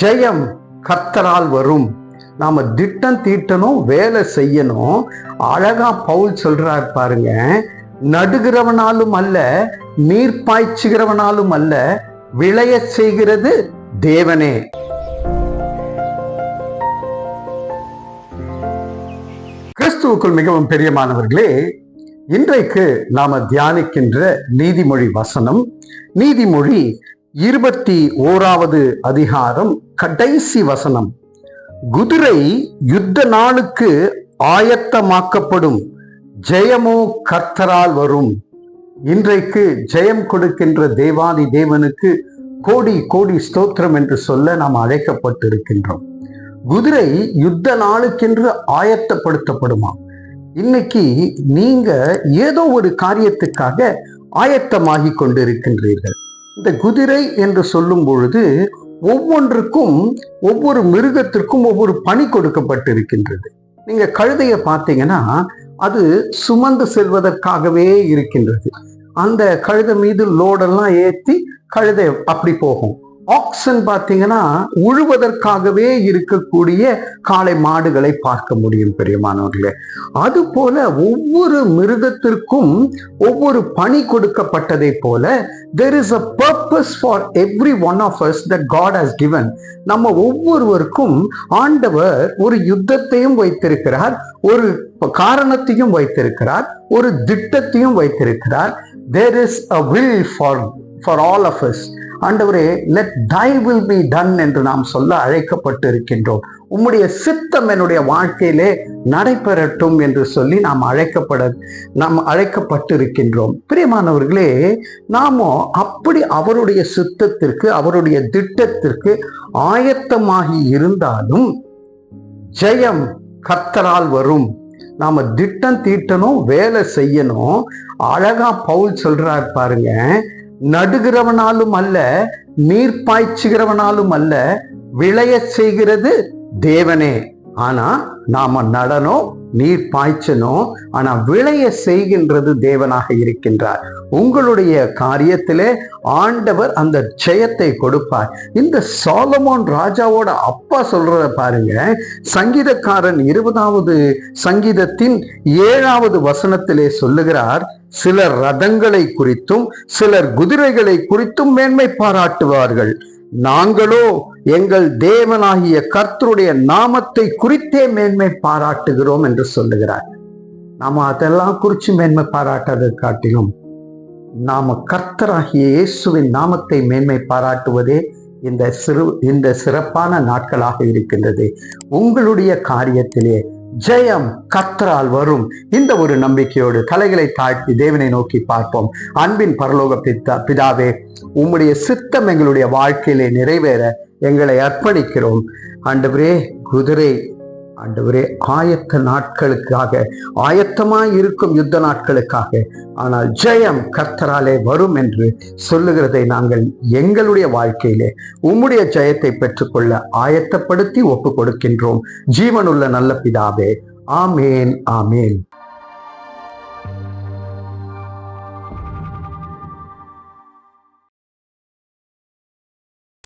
ஜெயம் கர்த்தரால் வரும். நாம திட்டம் தீட்டணும் வேலை செய்யணும். அழகா பவுல் சொல்றார் பாருங்க நடுகிறவனாலும் அல்ல நீர் பாய்ச்சுகிறவனாலும் அல்ல விளைய செய்கிறது தேவனே. கிறிஸ்துவுக்குள் மிகவும் பெரியமானவர்களே இன்றைக்கு நாம தியானிக்கின்ற நீதிமொழி வசனம் நீதிமொழி இருபத்தி ஓராவது அதிகாரம் கடைசி வசனம். குதிரை யுத்த நாளுக்கு ஆயத்தமாக்கப்படும். ஜெயமோ கர்த்தரால் வரும். இன்றைக்கு ஜெயம் கொடுக்கின்ற தேவாதி தேவனுக்கு கோடி கோடி ஸ்தோத்திரம் என்று சொல்ல நாம் அழைக்கப்பட்டிருக்கின்றோம். குதிரை யுத்த நாளுக்கென்று ஆயத்தப்படுத்தப்படுமா? இன்னைக்கு நீங்க ஏதோ ஒரு காரியத்துக்காக ஆயத்தமாகி கொண்டிருக்கின்றீர்கள். இந்த குதிரை என்று சொல்லும் பொழுது ஒவ்வொன்றுக்கும் ஒவ்வொரு மிருகத்திற்கும் ஒவ்வொரு பணி கொடுக்கப்பட்டிருக்கின்றது. நீங்க கழுதையை பார்த்தீங்கன்னா அது சுமந்து செல்வதற்காகவே இருக்கின்றது. அந்த கழுதை மீது லோடெல்லாம் ஏற்றி கழுதை அப்படி போகும். ஆக்சன் பார்த்தீங்கன்னா உழுவதற்காகவே இருக்கக்கூடிய காளை மாடுகளை பார்க்க முடியும் பெரியமானவர்களே. அது போல ஒவ்வொரு மிருகத்திற்கும் ஒவ்வொரு பணி கொடுக்கப்பட்டதை போல there is a purpose for every one of us that God has given நம்ம ஒவ்வொருவருக்கும் ஆண்டவர் ஒரு யுத்தத்தையும் வைத்திருக்கிறார் ஒரு காரணத்தையும் வைத்திருக்கிறார் ஒரு திட்டத்தையும் வைத்திருக்கிறார். There is a will for for all of us ஆண்டவரே let thy will be done என்று நாம் சொல்ல அழைக்கப்பட்டு இருக்கின்றோம் உம்முடைய சித்தம் என்னுடைய வாழ்க்கையிலே நடைபெறட்டும் என்று சொல்லி நாம் அழைக்கப்பட நாம் அழைக்கப்பட்டு இருக்கின்றோம் பிரியமானவர்களே நாமோ அப்படி அவருடைய சித்தத்திற்கு அவருடைய திட்டத்திற்கு ஆயத்தமாகி இருந்தாலும் ஜெயம் கத்தரால் வரும். நாம திட்டம் தீட்டணும் வேலை செய்யணும். அழகா பவுல் சொல்றார் பாருங்க நடுகிறவனாலும் அல்ல நீர் பாய்ச்சுகிறவனாலும் அல்ல விளைய செய்கிறது தேவனே. ஆனா நாம நடனம் நீர் பாய்ச்சணும் ஆனா விளைய செய்கின்றது தேவனாக இருக்கின்றார். உங்களுடைய காரியத்திலே ஆண்டவர் அந்த ஜெயத்தை கொடுப்பார். இந்த சாலமோன் ராஜாவோட அப்பா சொல்றத பாருங்க. சங்கீதக்காரன் இருபதாவது சங்கீதத்தின் ஏழாவது வசனத்திலே சொல்லுகிறார். சிலர் ரதங்களை குறித்தும் சிலர் குதிரைகளை குறித்தும் மேன்மை பாராட்டுவார்கள். நாங்களோ எங்கள் தேவனாகிய கர்த்தருடைய நாமத்தை குறித்தே மேன்மை பாராட்டுகிறோம் என்று சொல்லுகிறார். நாம அதெல்லாம் குறித்து மேன்மை பாராட்டதை காட்டிலும் நாம கர்த்தராகிய இயேசுவின் நாமத்தை மேன்மை பாராட்டுவதே இந்த சிறு இந்த சிறப்பான நாட்களாக இருக்கின்றது. உங்களுடைய காரியத்திலே ஜெயம் கத்தரால் வரும். இந்த ஒரு நம்பிக்கையோடு தலைகளை தாழ்த்தி தேவனை நோக்கி பார்ப்போம். அன்பின் பரலோக பித்தா பிதாவே உம்முடைய சித்தம் எங்களுடைய வாழ்க்கையிலே நிறைவேற எங்களை அர்ப்பணிக்கிறோம். ஆண்டவரே குதிரை ஆண்டவரே ஆயத்த நாட்களுக்காக ஆயத்தமாய் இருக்கும் யுத்த நாட்களுக்காக ஆனால் ஜெயம் கர்த்தராலே வரும் என்று சொல்லுகிறதை நாங்கள் எங்களுடைய வாழ்க்கையிலே உம்முடைய ஜெயத்தை பெற்றுக்கொள்ள ஆயத்தப்படுத்தி ஒப்பு கொடுக்கின்றோம் ஜீவனுள்ள நல்ல பிதாவே ஆமேன் ஆமேன்.